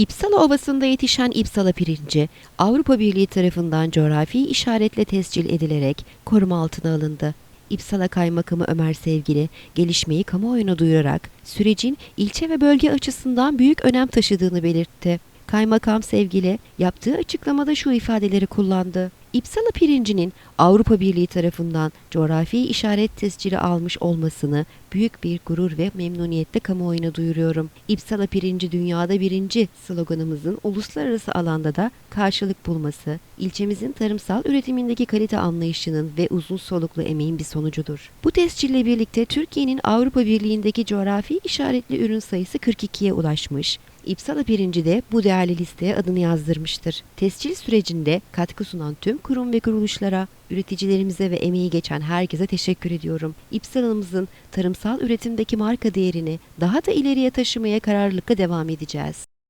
İpsala Ovası'nda yetişen İpsala pirinci, Avrupa Birliği tarafından coğrafi işaretle tescil edilerek koruma altına alındı. İpsala Kaymakamı Ömer Sevgili, gelişmeyi kamuoyuna duyurarak sürecin ilçe ve bölge açısından büyük önem taşıdığını belirtti. Kaymakam Sevgili yaptığı açıklamada şu ifadeleri kullandı. İpsala pirincinin Avrupa Birliği tarafından coğrafi işaret tescili almış olmasını büyük bir gurur ve memnuniyetle kamuoyuna duyuruyorum. İpsala pirinci dünyada birinci sloganımızın uluslararası alanda da karşılık bulması, ilçemizin tarımsal üretimindeki kalite anlayışının ve uzun soluklu emeğin bir sonucudur. Bu tescille birlikte Türkiye'nin Avrupa Birliği'ndeki coğrafi işaretli ürün sayısı 42'ye ulaşmış. İpsala pirinci de bu değerli listeye adını yazdırmıştır. Tescil sürecinde katkı sunan tüm kurum ve kuruluşlara, üreticilerimize ve emeği geçen herkese teşekkür ediyorum. İpsala'mızın tarımsal üretimdeki marka değerini daha da ileriye taşımaya kararlılıkla devam edeceğiz.